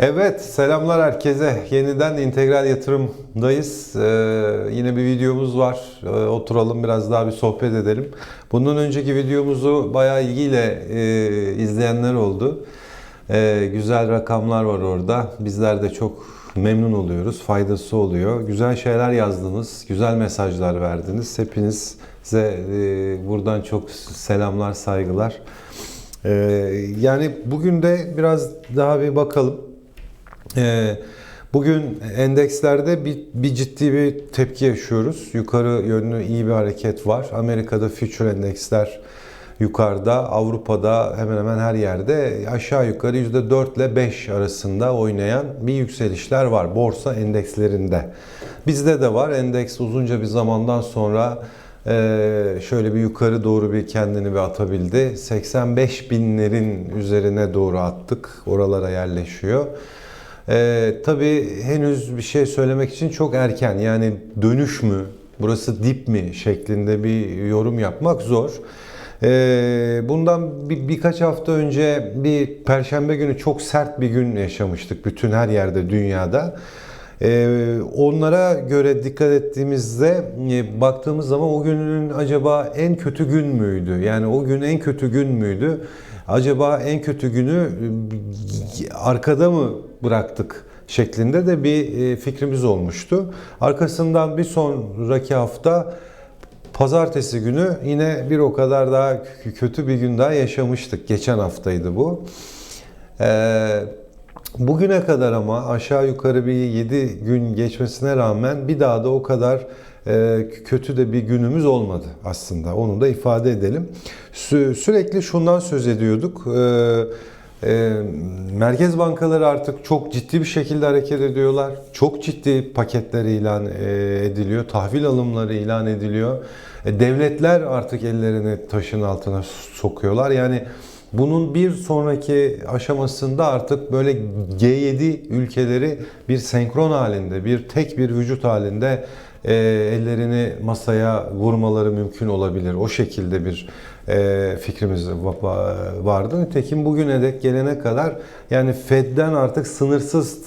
Evet, selamlar herkese. Yeniden integral yatırımdayız. Ee, yine bir videomuz var. Ee, oturalım biraz daha bir sohbet edelim. Bundan önceki videomuzu bayağı ilgiyle e, izleyenler oldu. Ee, güzel rakamlar var orada. Bizler de çok memnun oluyoruz. Faydası oluyor. Güzel şeyler yazdınız. Güzel mesajlar verdiniz. Hepinize e, buradan çok selamlar, saygılar. Ee, yani bugün de biraz daha bir bakalım. Ee, Bugün endekslerde bir, bir ciddi bir tepki yaşıyoruz. Yukarı yönlü iyi bir hareket var. Amerika'da future endeksler yukarıda, Avrupa'da hemen hemen her yerde aşağı yukarı %4 ile 5 arasında oynayan bir yükselişler var borsa endekslerinde. Bizde de var. Endeks uzunca bir zamandan sonra ee, şöyle bir yukarı doğru bir kendini bir atabildi. 85 binlerin üzerine doğru attık. Oralara yerleşiyor. Ee, tabii henüz bir şey söylemek için çok erken. Yani dönüş mü, burası dip mi şeklinde bir yorum yapmak zor. Ee, bundan bir, birkaç hafta önce bir perşembe günü çok sert bir gün yaşamıştık bütün her yerde dünyada. Ee, onlara göre dikkat ettiğimizde e, baktığımız zaman o günün acaba en kötü gün müydü? Yani o gün en kötü gün müydü? Acaba en kötü günü e, arkada mı bıraktık şeklinde de bir e, fikrimiz olmuştu. Arkasından bir sonraki hafta pazartesi günü yine bir o kadar daha kötü bir gün daha yaşamıştık. Geçen haftaydı bu. Ee, Bugüne kadar ama aşağı yukarı bir 7 gün geçmesine rağmen bir daha da o kadar e, kötü de bir günümüz olmadı aslında. Onu da ifade edelim. Sü- sürekli şundan söz ediyorduk. E, e, merkez bankaları artık çok ciddi bir şekilde hareket ediyorlar. Çok ciddi paketler ilan e, ediliyor. Tahvil alımları ilan ediliyor. E, devletler artık ellerini taşın altına sokuyorlar. Yani bunun bir sonraki aşamasında artık böyle G7 ülkeleri bir senkron halinde, bir tek bir vücut halinde e, ellerini masaya vurmaları mümkün olabilir. O şekilde bir fikrimiz va- vardı. Nitekim bugüne dek gelene kadar yani Fed'den artık sınırsız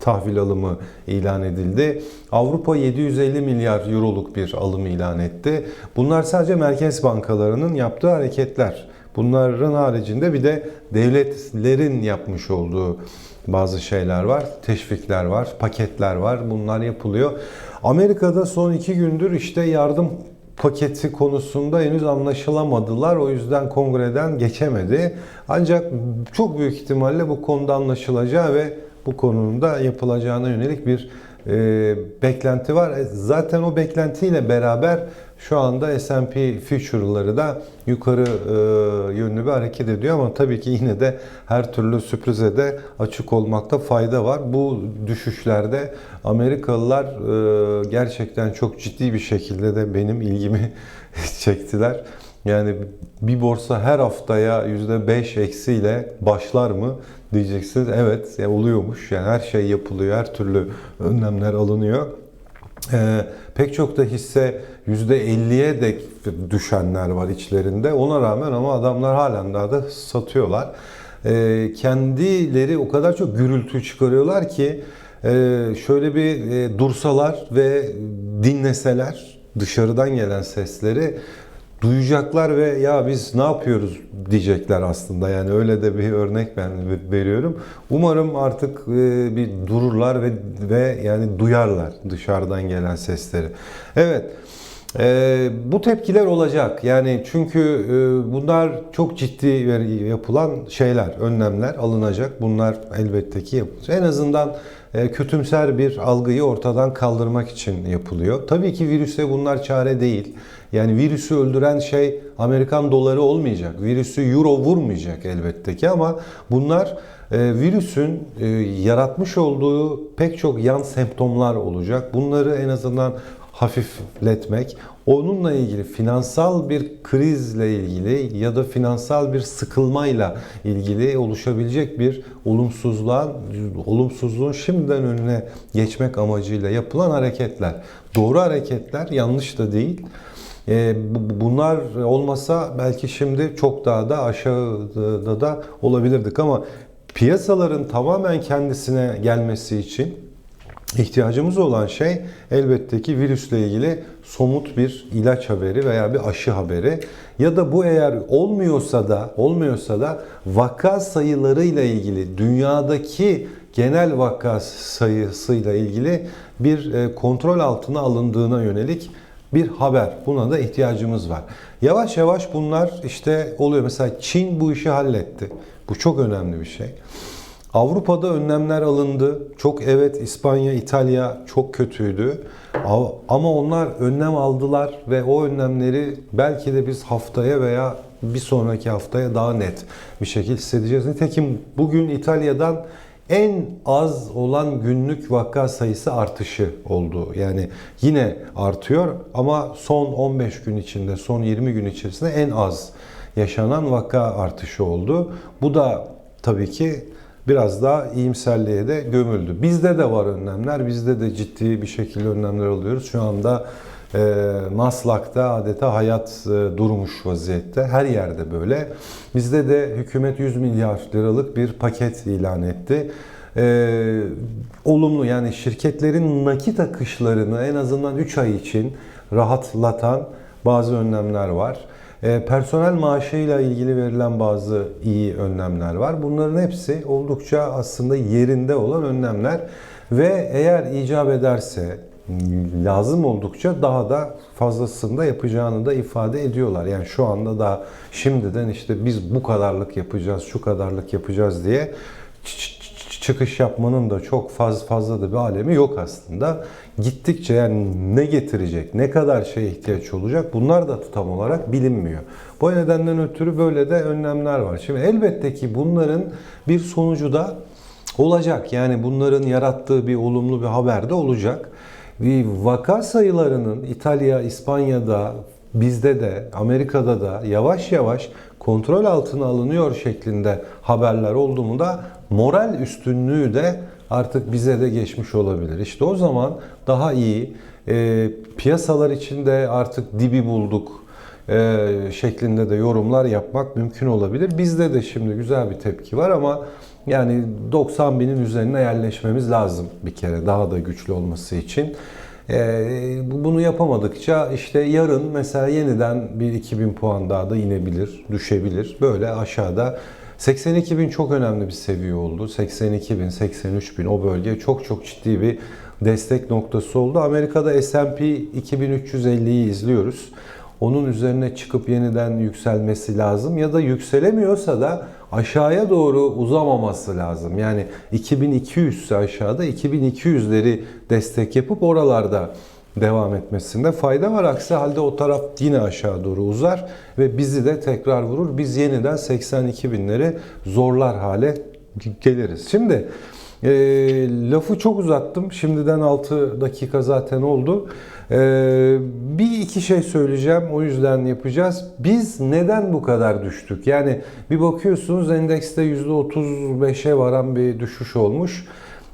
tahvil alımı ilan edildi. Avrupa 750 milyar euroluk bir alım ilan etti. Bunlar sadece merkez bankalarının yaptığı hareketler. Bunların haricinde bir de devletlerin yapmış olduğu bazı şeyler var. Teşvikler var, paketler var. Bunlar yapılıyor. Amerika'da son iki gündür işte yardım paketi konusunda henüz anlaşılamadılar. O yüzden kongreden geçemedi. Ancak çok büyük ihtimalle bu konuda anlaşılacağı ve bu konunun da yapılacağına yönelik bir e, beklenti var. E, Zaten o beklentiyle beraber şu anda S&P Future'ları da yukarı e, yönlü bir hareket ediyor ama tabii ki yine de her türlü sürprize de açık olmakta fayda var. Bu düşüşlerde Amerikalılar e, gerçekten çok ciddi bir şekilde de benim ilgimi çektiler. Yani bir borsa her haftaya %5 eksiyle başlar mı diyeceksiniz. Evet ya oluyormuş. Yani her şey yapılıyor. Her türlü önlemler alınıyor. Ee, pek çok da hisse %50'ye dek düşenler var içlerinde. Ona rağmen ama adamlar halen daha da satıyorlar. Ee, kendileri o kadar çok gürültü çıkarıyorlar ki e, şöyle bir e, dursalar ve dinleseler dışarıdan gelen sesleri duyacaklar ve ya biz ne yapıyoruz diyecekler aslında. Yani öyle de bir örnek ben veriyorum. Umarım artık e, bir dururlar ve ve yani duyarlar dışarıdan gelen sesleri. Evet. e, bu tepkiler olacak. Yani çünkü e, bunlar çok ciddi yapılan şeyler, önlemler alınacak. Bunlar elbette ki yapılacak. En azından e, kötümser bir algıyı ortadan kaldırmak için yapılıyor. Tabii ki virüse bunlar çare değil. Yani virüsü öldüren şey Amerikan doları olmayacak. Virüsü euro vurmayacak elbette ki ama bunlar e, virüsün e, yaratmış olduğu pek çok yan semptomlar olacak. Bunları en azından hafifletmek, onunla ilgili finansal bir krizle ilgili ya da finansal bir sıkılmayla ilgili oluşabilecek bir olumsuzluğun olumsuzluğun şimdiden önüne geçmek amacıyla yapılan hareketler. Doğru hareketler, yanlış da değil. E, bu- bunlar olmasa belki şimdi çok daha da aşağıda da olabilirdik ama piyasaların tamamen kendisine gelmesi için ihtiyacımız olan şey elbette ki virüsle ilgili somut bir ilaç haberi veya bir aşı haberi. Ya da bu eğer olmuyorsa da olmuyorsa da vaka sayılarıyla ilgili dünyadaki genel vaka sayısıyla ilgili bir e, kontrol altına alındığına yönelik bir haber. Buna da ihtiyacımız var. Yavaş yavaş bunlar işte oluyor. Mesela Çin bu işi halletti. Bu çok önemli bir şey. Avrupa'da önlemler alındı. Çok evet İspanya, İtalya çok kötüydü. Ama onlar önlem aldılar ve o önlemleri belki de biz haftaya veya bir sonraki haftaya daha net bir şekilde hissedeceğiz. Nitekim bugün İtalya'dan en az olan günlük vaka sayısı artışı oldu. Yani yine artıyor ama son 15 gün içinde, son 20 gün içerisinde en az yaşanan vaka artışı oldu. Bu da tabii ki biraz daha iyimserliğe de gömüldü. Bizde de var önlemler, bizde de ciddi bir şekilde önlemler alıyoruz. Şu anda Maslak'ta adeta hayat e, durmuş vaziyette. Her yerde böyle. Bizde de hükümet 100 milyar liralık bir paket ilan etti. E, olumlu yani şirketlerin nakit akışlarını en azından 3 ay için rahatlatan bazı önlemler var. E, personel maaşıyla ilgili verilen bazı iyi önlemler var. Bunların hepsi oldukça aslında yerinde olan önlemler ve eğer icap ederse lazım oldukça daha da fazlasını da yapacağını da ifade ediyorlar. Yani şu anda da şimdiden işte biz bu kadarlık yapacağız, şu kadarlık yapacağız diye çıkış yapmanın da çok fazla fazla da bir alemi yok aslında. Gittikçe yani ne getirecek, ne kadar şeye ihtiyaç olacak bunlar da tam olarak bilinmiyor. Bu nedenden ötürü böyle de önlemler var. Şimdi elbette ki bunların bir sonucu da olacak. Yani bunların yarattığı bir olumlu bir haber de olacak. Vaka sayılarının İtalya, İspanya'da, bizde de, Amerika'da da yavaş yavaş kontrol altına alınıyor şeklinde haberler olduğunda da moral üstünlüğü de artık bize de geçmiş olabilir. İşte o zaman daha iyi e, piyasalar içinde artık dibi bulduk e, şeklinde de yorumlar yapmak mümkün olabilir. Bizde de şimdi güzel bir tepki var ama yani 90 binin üzerine yerleşmemiz lazım bir kere daha da güçlü olması için. Ee, bunu yapamadıkça işte yarın mesela yeniden bir 2000 puan daha da inebilir, düşebilir. Böyle aşağıda 82 bin çok önemli bir seviye oldu. 82 bin, 83 bin o bölge çok çok ciddi bir destek noktası oldu. Amerika'da S&P 2350'yi izliyoruz. Onun üzerine çıkıp yeniden yükselmesi lazım ya da yükselemiyorsa da aşağıya doğru uzamaması lazım. Yani 2200 ise aşağıda 2200'leri destek yapıp oralarda devam etmesinde fayda var. Aksi halde o taraf yine aşağı doğru uzar ve bizi de tekrar vurur. Biz yeniden 82 binleri zorlar hale geliriz. Şimdi e, lafı çok uzattım. Şimdiden 6 dakika zaten oldu. E, bir iki şey söyleyeceğim. O yüzden yapacağız. Biz neden bu kadar düştük? Yani bir bakıyorsunuz endekste %35'e varan bir düşüş olmuş.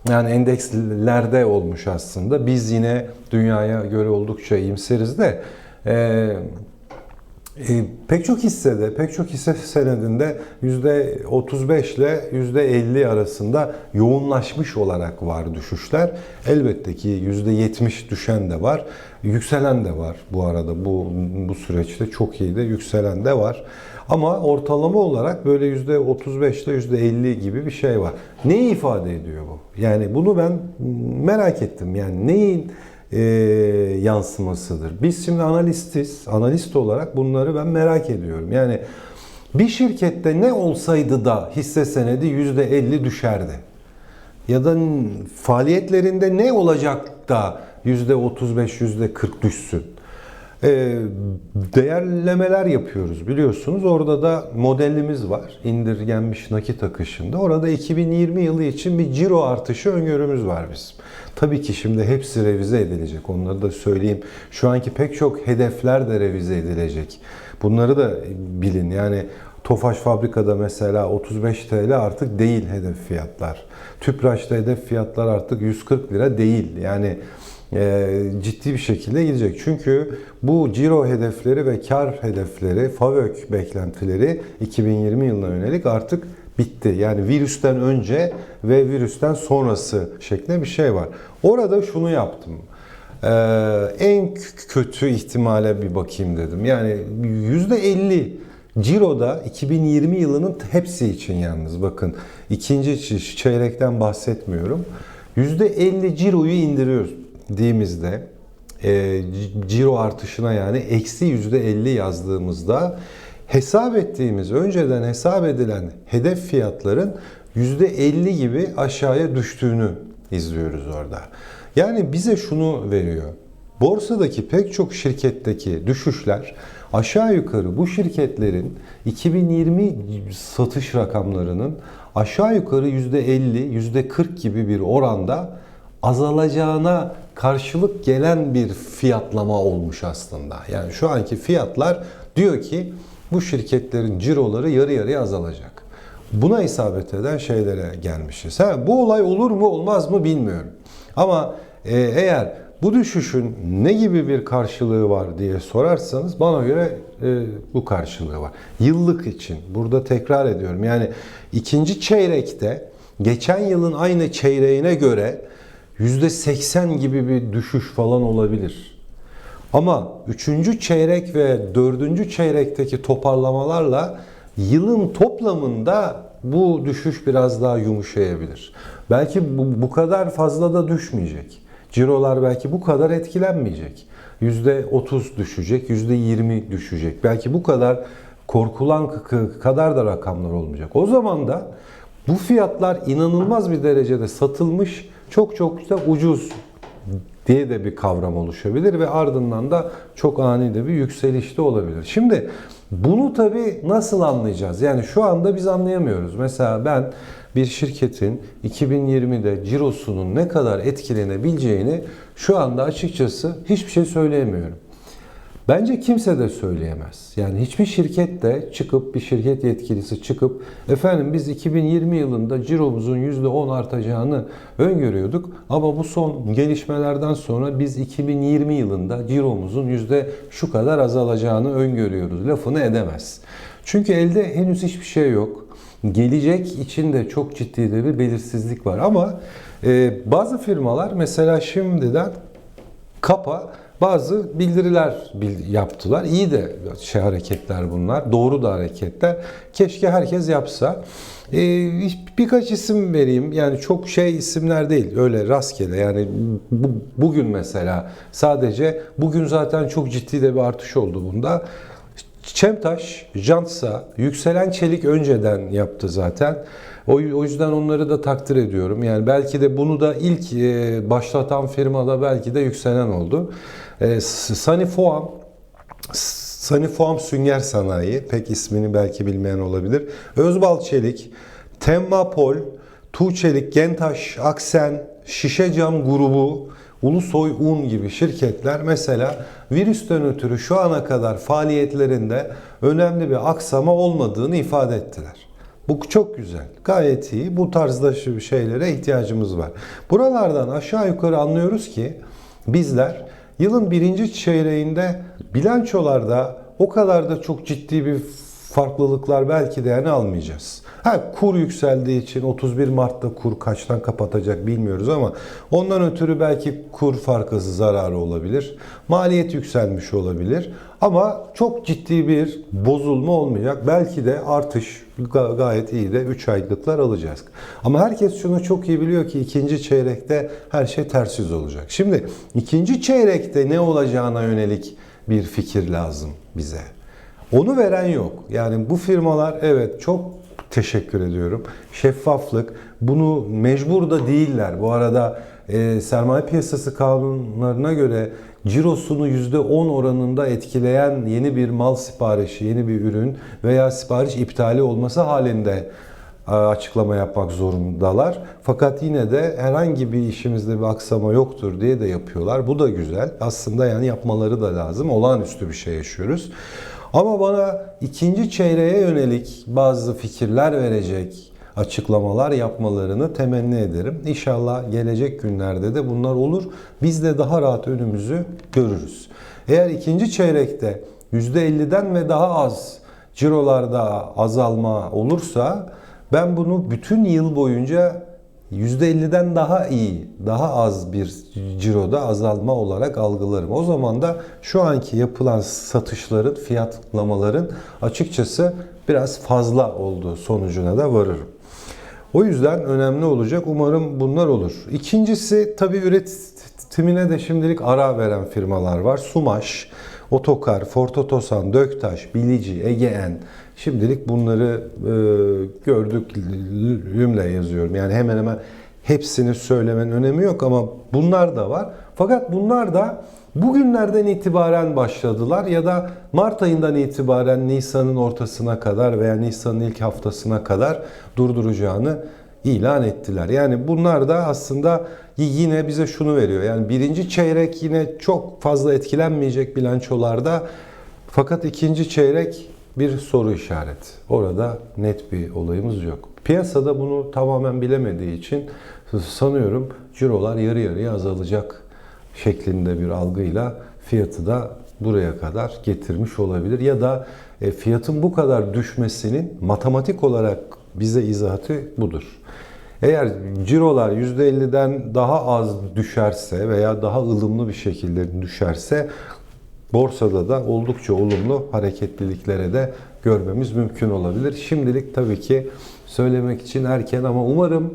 Yani endekslerde olmuş aslında. Biz yine dünyaya göre oldukça iyimseriz de e, e, pek çok hissede, pek çok hisse senedinde %35 ile %50 arasında yoğunlaşmış olarak var düşüşler. Elbette ki %70 düşen de var, yükselen de var bu arada. Bu, bu süreçte çok iyi de yükselen de var. Ama ortalama olarak böyle %35 ile %50 gibi bir şey var. Neyi ifade ediyor bu? Yani bunu ben merak ettim. Yani neyin e, yansımasıdır? Biz şimdi analistiz. Analist olarak bunları ben merak ediyorum. Yani bir şirkette ne olsaydı da hisse senedi %50 düşerdi? Ya da faaliyetlerinde ne olacak da %35, %40 düşsün? Ee, değerlemeler yapıyoruz biliyorsunuz. Orada da modelimiz var. indirgenmiş nakit akışında. Orada 2020 yılı için bir ciro artışı öngörümüz var bizim. Tabii ki şimdi hepsi revize edilecek. Onları da söyleyeyim. Şu anki pek çok hedefler de revize edilecek. Bunları da bilin. Yani Tofaş fabrikada mesela 35 TL artık değil hedef fiyatlar. Tüpraş'ta hedef fiyatlar artık 140 lira değil. Yani ciddi bir şekilde gidecek. Çünkü bu ciro hedefleri ve kar hedefleri, FAVÖK beklentileri 2020 yılına yönelik artık bitti. Yani virüsten önce ve virüsten sonrası şeklinde bir şey var. Orada şunu yaptım. Ee, en kötü ihtimale bir bakayım dedim. Yani %50 Ciro'da 2020 yılının hepsi için yalnız bakın ikinci çeyrekten bahsetmiyorum. %50 Ciro'yu indiriyoruz dediğimizde e, ciro artışına yani eksi %50 yazdığımızda hesap ettiğimiz önceden hesap edilen hedef fiyatların %50 gibi aşağıya düştüğünü izliyoruz orada. Yani bize şunu veriyor. Borsadaki pek çok şirketteki düşüşler aşağı yukarı bu şirketlerin 2020 satış rakamlarının aşağı yukarı %50, %40 gibi bir oranda azalacağına karşılık gelen bir fiyatlama olmuş aslında. Yani şu anki fiyatlar diyor ki bu şirketlerin ciroları yarı yarıya azalacak. Buna isabet eden şeylere gelmişiz. Ha, bu olay olur mu olmaz mı bilmiyorum. Ama e, eğer bu düşüşün ne gibi bir karşılığı var diye sorarsanız bana göre e, bu karşılığı var. Yıllık için burada tekrar ediyorum. Yani ikinci çeyrekte geçen yılın aynı çeyreğine göre %80 gibi bir düşüş falan olabilir. Ama 3. çeyrek ve 4. çeyrekteki toparlamalarla yılın toplamında bu düşüş biraz daha yumuşayabilir. Belki bu, bu kadar fazla da düşmeyecek. Cirolar belki bu kadar etkilenmeyecek. %30 düşecek, %20 düşecek. Belki bu kadar korkulan kadar da rakamlar olmayacak. O zaman da bu fiyatlar inanılmaz bir derecede satılmış, çok çok da ucuz diye de bir kavram oluşabilir ve ardından da çok ani de bir yükselişte olabilir. Şimdi bunu tabii nasıl anlayacağız? Yani şu anda biz anlayamıyoruz. Mesela ben bir şirketin 2020'de cirosunun ne kadar etkilenebileceğini şu anda açıkçası hiçbir şey söyleyemiyorum. Bence kimse de söyleyemez. Yani hiçbir şirket de çıkıp bir şirket yetkilisi çıkıp efendim biz 2020 yılında ciromuzun %10 artacağını öngörüyorduk ama bu son gelişmelerden sonra biz 2020 yılında ciromuzun yüzde şu kadar azalacağını öngörüyoruz lafını edemez. Çünkü elde henüz hiçbir şey yok. Gelecek için de çok ciddi de bir belirsizlik var ama e, bazı firmalar mesela şimdiden kapa bazı bildiriler bil- yaptılar. İyi de şey hareketler bunlar. Doğru da hareketler. Keşke herkes yapsa. Ee, birkaç isim vereyim. Yani çok şey isimler değil. Öyle rastgele. Yani bu, bugün mesela sadece bugün zaten çok ciddi de bir artış oldu bunda. Çemtaş, Jantsa, Yükselen Çelik önceden yaptı zaten. O, o yüzden onları da takdir ediyorum. Yani belki de bunu da ilk e, başlatan firmada belki de yükselen oldu. E, Sanifoam, Sanifoam Sünger Sanayi, pek ismini belki bilmeyen olabilir. Özbal Çelik, Temmapol, Tuğçelik, Gentaş, Aksen, Şişe Cam grubu, Ulusoy Un gibi şirketler mesela virüsten ötürü şu ana kadar faaliyetlerinde önemli bir aksama olmadığını ifade ettiler. Bu çok güzel. Gayet iyi. Bu tarzda şeylere ihtiyacımız var. Buralardan aşağı yukarı anlıyoruz ki bizler yılın birinci çeyreğinde bilançolarda o kadar da çok ciddi bir farklılıklar belki de yani almayacağız. Ha kur yükseldiği için 31 Mart'ta kur kaçtan kapatacak bilmiyoruz ama ondan ötürü belki kur farkı zararı olabilir. Maliyet yükselmiş olabilir. Ama çok ciddi bir bozulma olmayacak. Belki de artış gayet iyi de 3 aylıklar alacağız. Ama herkes şunu çok iyi biliyor ki ikinci çeyrekte her şey ters yüz olacak. Şimdi ikinci çeyrekte ne olacağına yönelik bir fikir lazım bize. Onu veren yok. Yani bu firmalar evet çok teşekkür ediyorum. Şeffaflık. Bunu mecbur da değiller. Bu arada e, sermaye piyasası kanunlarına göre cirosunu %10 oranında etkileyen yeni bir mal siparişi, yeni bir ürün veya sipariş iptali olması halinde e, açıklama yapmak zorundalar. Fakat yine de herhangi bir işimizde bir aksama yoktur diye de yapıyorlar. Bu da güzel. Aslında yani yapmaları da lazım. Olağanüstü bir şey yaşıyoruz. Ama bana ikinci çeyreğe yönelik bazı fikirler verecek açıklamalar yapmalarını temenni ederim. İnşallah gelecek günlerde de bunlar olur. Biz de daha rahat önümüzü görürüz. Eğer ikinci çeyrekte %50'den ve daha az cirolarda azalma olursa Ben bunu bütün yıl boyunca %50'den daha iyi, daha az bir ciroda azalma olarak algılarım. O zaman da şu anki yapılan satışların, fiyatlamaların açıkçası biraz fazla olduğu sonucuna da varırım. O yüzden önemli olacak. Umarım bunlar olur. İkincisi tabii üretimine de şimdilik ara veren firmalar var. Sumaş, Otokar, Ford Otosan, Döktaş, Bilici, Egeen. Şimdilik bunları e, gördüklüğümle yazıyorum. Yani hemen hemen hepsini söylemenin önemi yok ama bunlar da var. Fakat bunlar da bugünlerden itibaren başladılar ya da Mart ayından itibaren Nisan'ın ortasına kadar veya Nisan'ın ilk haftasına kadar durduracağını ilan ettiler. Yani bunlar da aslında yine bize şunu veriyor. Yani birinci çeyrek yine çok fazla etkilenmeyecek bilançolarda fakat ikinci çeyrek bir soru işareti. Orada net bir olayımız yok. Piyasada bunu tamamen bilemediği için sanıyorum cirolar yarı yarıya azalacak şeklinde bir algıyla fiyatı da buraya kadar getirmiş olabilir. Ya da e, fiyatın bu kadar düşmesinin matematik olarak bize izahatı budur. Eğer cirolar %50'den daha az düşerse veya daha ılımlı bir şekilde düşerse borsada da oldukça olumlu hareketliliklere de görmemiz mümkün olabilir. Şimdilik tabii ki söylemek için erken ama umarım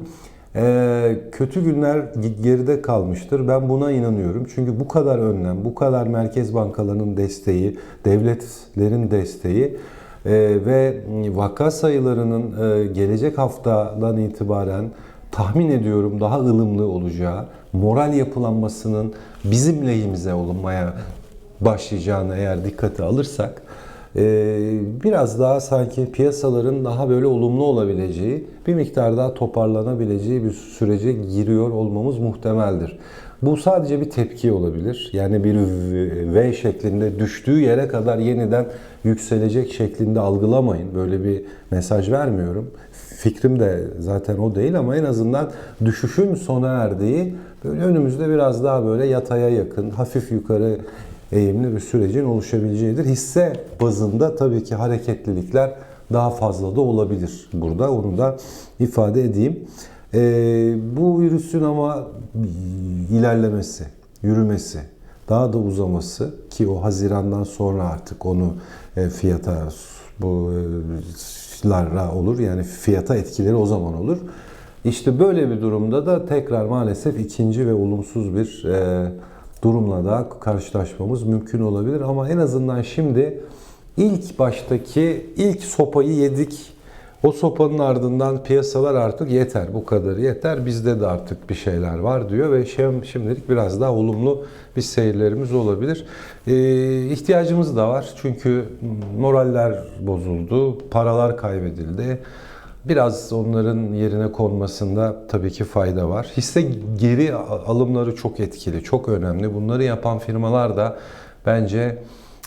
e, kötü günler geride kalmıştır. Ben buna inanıyorum. Çünkü bu kadar önlem, bu kadar merkez bankalarının desteği, devletlerin desteği e, ve vaka sayılarının e, gelecek haftadan itibaren tahmin ediyorum daha ılımlı olacağı, moral yapılanmasının bizim lehimize olunmaya başlayacağını eğer dikkate alırsak biraz daha sanki piyasaların daha böyle olumlu olabileceği, bir miktar daha toparlanabileceği bir sürece giriyor olmamız muhtemeldir. Bu sadece bir tepki olabilir. Yani bir V şeklinde düştüğü yere kadar yeniden yükselecek şeklinde algılamayın. Böyle bir mesaj vermiyorum. Fikrim de zaten o değil ama en azından düşüşün sona erdiği böyle önümüzde biraz daha böyle yataya yakın, hafif yukarı eğimli bir sürecin oluşabileceğidir. Hisse bazında tabii ki hareketlilikler daha fazla da olabilir burada. Onu da ifade edeyim. Ee, bu virüsün ama ilerlemesi, yürümesi, daha da uzaması ki o Haziran'dan sonra artık onu e, fiyata bu e, lara olur. Yani fiyata etkileri o zaman olur. İşte böyle bir durumda da tekrar maalesef ikinci ve olumsuz bir e, durumla da karşılaşmamız mümkün olabilir. Ama en azından şimdi ilk baştaki ilk sopayı yedik. O sopanın ardından piyasalar artık yeter bu kadar yeter bizde de artık bir şeyler var diyor ve şimdilik biraz daha olumlu bir seyirlerimiz olabilir. Ee, ihtiyacımız da var çünkü moraller bozuldu, paralar kaybedildi. Biraz onların yerine konmasında tabii ki fayda var. Hisse geri alımları çok etkili, çok önemli. Bunları yapan firmalar da bence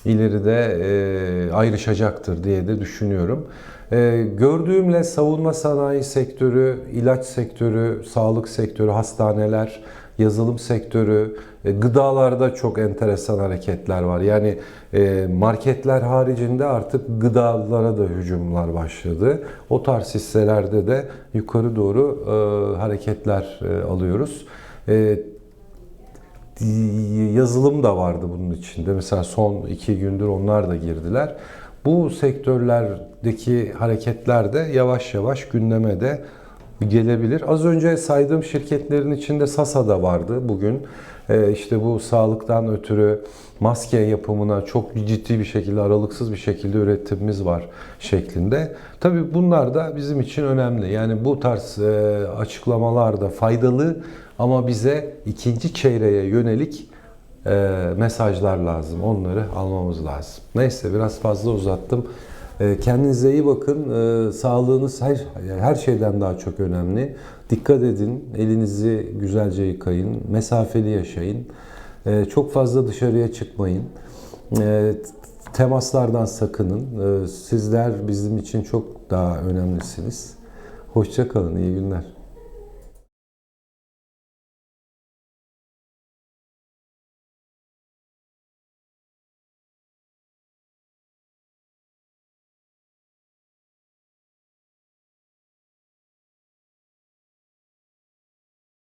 ileride e, ayrışacaktır diye de düşünüyorum. E, gördüğümle savunma sanayi sektörü, ilaç sektörü, sağlık sektörü, hastaneler, yazılım sektörü, e, gıdalarda çok enteresan hareketler var. Yani e, marketler haricinde artık gıdalara da hücumlar başladı. O tarz hisselerde de yukarı doğru e, hareketler alıyoruz. Yazılım da vardı bunun içinde. Mesela son iki gündür onlar da girdiler. Bu sektörlerdeki hareketler de yavaş yavaş gündeme de gelebilir. Az önce saydığım şirketlerin içinde Sasa da vardı bugün. Ee, işte bu sağlıktan ötürü maske yapımına çok ciddi bir şekilde aralıksız bir şekilde üretimimiz var şeklinde. Tabii bunlar da bizim için önemli. Yani bu tarz e, açıklamalar da faydalı ama bize ikinci çeyreğe yönelik e, mesajlar lazım. Onları almamız lazım. Neyse biraz fazla uzattım. E, kendinize iyi bakın. E, sağlığınız her, her şeyden daha çok önemli. Dikkat edin. Elinizi güzelce yıkayın. Mesafeli yaşayın. E, çok fazla dışarıya çıkmayın. Temaslardan sakının. Sizler bizim için çok daha önemlisiniz. Hoşçakalın. İyi günler.